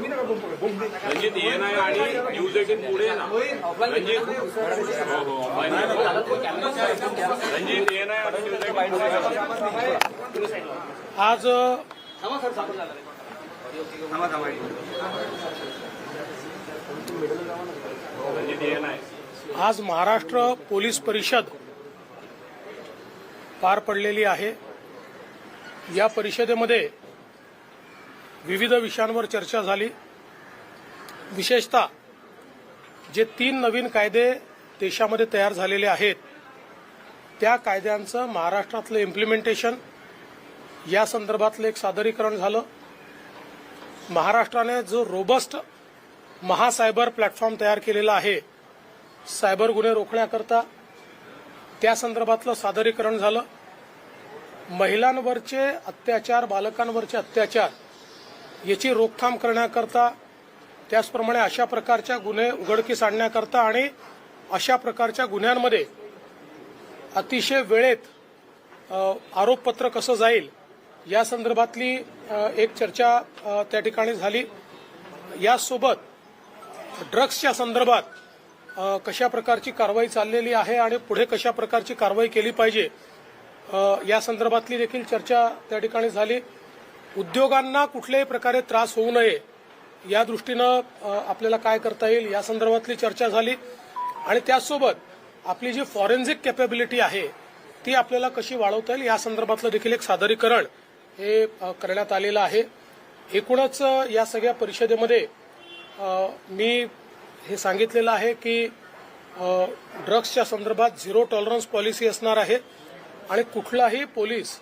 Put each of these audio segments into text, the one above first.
रणजित ये नाही आणि न्यूज एटीन पुढे ये ना रणजित हो हो आहे. रणजित ये नाही आणि न्यूज एटीन पुढे ये. आज रणजित ये नाही आज महाराष्ट्र पोलीस परिषद पार पडलेली आहे या परिषदेमध्ये विविध विषयांवर चर्चा झाली. विशेषतः जे तीन नवीन कायदे देशामध्ये तयार झालेले आहेत त्या कायद्यांचं महाराष्ट्रातलं इम्प्लिमेंटेशन या संदर्भातलं एक सादरीकरण झालं. महाराष्ट्राने जो रोबस्ट महासायबर प्लॅटफॉर्म तयार केलेला आहे सायबर गुन्हे रोखण्याकरता त्या संदर्भातलं सादरीकरण झालं. महिलांवरचे अत्याचार बालकांवरचे अत्याचार याची रोखथाम करण्याकरता त्याचप्रमाणे अशा प्रकारच्या गुन्हे उघडकीस आणण्याकरता आणि अशा प्रकारच्या गुन्ह्यांमध्ये अतिशय वेळेत आरोपपत्र कसं जाईल या संदर्भातली एक चर्चा त्या ठिकाणी झाली. यासोबत ड्रग्सच्या संदर्भात कशा प्रकारची कारवाई चाललेली आहे आणि पुढे कशा प्रकारची कारवाई केली पाहिजे या संदर्भातली देखील चर्चा त्या ठिकाणी झाली. उद्योगांना कुठल्याही प्रकारे त्रास होऊ नये या दृष्टीनं आपल्याला काय करता येईल या संदर्भातली चर्चा झाली. आणि त्याचसोबत आपली जी फॉरेन्सिक कॅपेबिलिटी आहे ती आपल्याला कशी वाढवता येईल या संदर्भातलं देखील एक सादरीकरण हे करण्यात आलेलं आहे. एकूणच या सगळ्या परिषदेमध्ये मी हे सांगितलेलं आहे की ड्रग्सच्या संदर्भात झिरो टॉलरन्स पॉलिसी असणार आहे. आणि कुठलाही पोलीस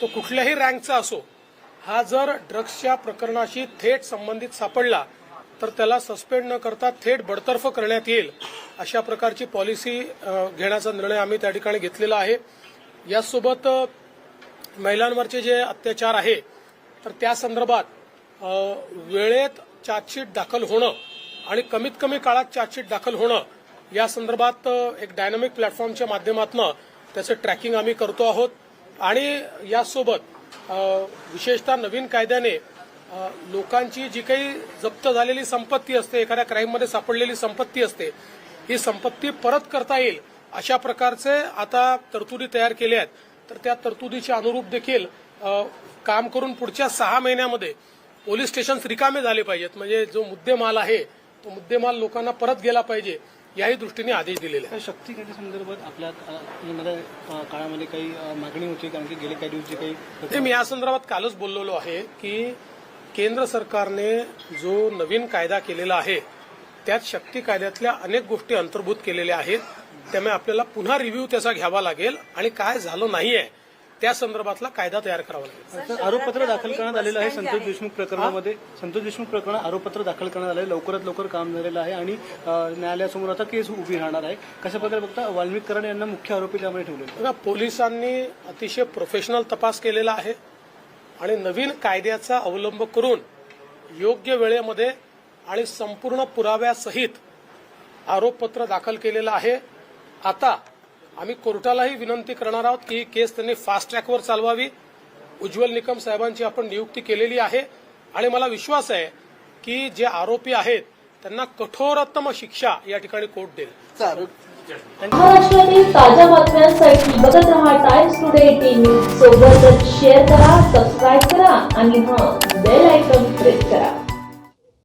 तो कुठल्याही रँकचा असो हा जर ड्रग्सच्या प्रकरणाशी थेट संबंधित सापडला तर त्याला सस्पेंड न करता थेट बडतर्फ करण्यात येईल अशा प्रकारची पॉलिसी घेण्याचा निर्णय आम्ही त्या ठिकाणी घेतलेला आहे. यासोबत महिलांवरचे जे अत्याचार आहे तर त्या संदर्भात वेळेत चार्जशीट दाखल होणं आणि कमीत कमी काळात चार्जशीट दाखल होणं या संदर्भात एक डायनामिक प्लॅटफॉर्मच्या माध्यमातून त्याचं ट्रॅकिंग आम्ही करतो आहोत. आणि यासोबत विशेषतः नवीन कायद्याने लोकांची जी काही जप्त झालेली संपत्ती असते एखाद्या क्राईममध्ये सापडलेली संपत्ती असते ही संपत्ती परत करता येईल अशा प्रकारचे आता तरतुदी तयार केल्या आहेत. तर त्या तरतुदीच्या अनुरूप देखील काम करून पुढच्या सहा महिन्यामध्ये पोलीस स्टेशन रिकामे झाले पाहिजेत. म्हणजे जो मुद्देमाल आहे तो मुद्देमाल लोकांना परत गेला पाहिजे. याही दृष्टीने आदेश दिलेले आहेत. शक्ती संदर्भात आपल्या काळामध्ये काही मागणी होती? कारण की गेले काही दिवस जे काही ते मी या संदर्भात कालच बोललेलो आहे की केंद्र सरकारने जो नवीन कायदा केलेला आहे त्यात शक्ती कायद्यातल्या अनेक गोष्टी अंतर्भूत केलेल्या आहेत. त्यामुळे आपल्याला पुन्हा रिव्ह्यू त्याचा घ्यावा लागेल. आणि काय झालं नाहीये त्या संदर्भातला कायदा तयार करावा लागेल. तर आरोपपत्र दाखल करण्यात आलेलं आहे संतोष देशमुख प्रकरणामध्ये. संतोष देशमुख प्रकरणात आरोपपत्र दाखल करण्यात आलं आहे. लवकरात लवकर काम झालेलं आहे आणि न्यायालयासमोर आता केस उभी राहणार आहे. कशा प्रकारे बघता वाल्मिक कराड यांना मुख्य आरोपी त्यामध्ये बघा पोलिसांनी अतिशय प्रोफेशनल तपास केलेला आहे आणि नवीन कायद्याचा अवलंब करून योग्य वेळेमध्ये आणि संपूर्ण पुराव्यासहित आरोपपत्र दाखल केलेलं आहे. आता आम्ही कोर्टालाही विनंती करणार आहोत की ही केस त्यांनी फास्ट ट्रॅकवर चालवावी. उज्ज्वल निकम साहेबांची आपण नियुक्ती केलेली आहे. आणि मला विश्वास आहे की जे आरोपी आहेत त्यांना कठोरतम शिक्षा या ठिकाणी कोर्ट देईल. महाराष्ट्रातील ताज्या बातम्यांसाठी बघत रहा टाइम्स टुडे टीव्ही सोबतच शेअर करा सबस्क्राईब करा आणि हां बेल आयकॉन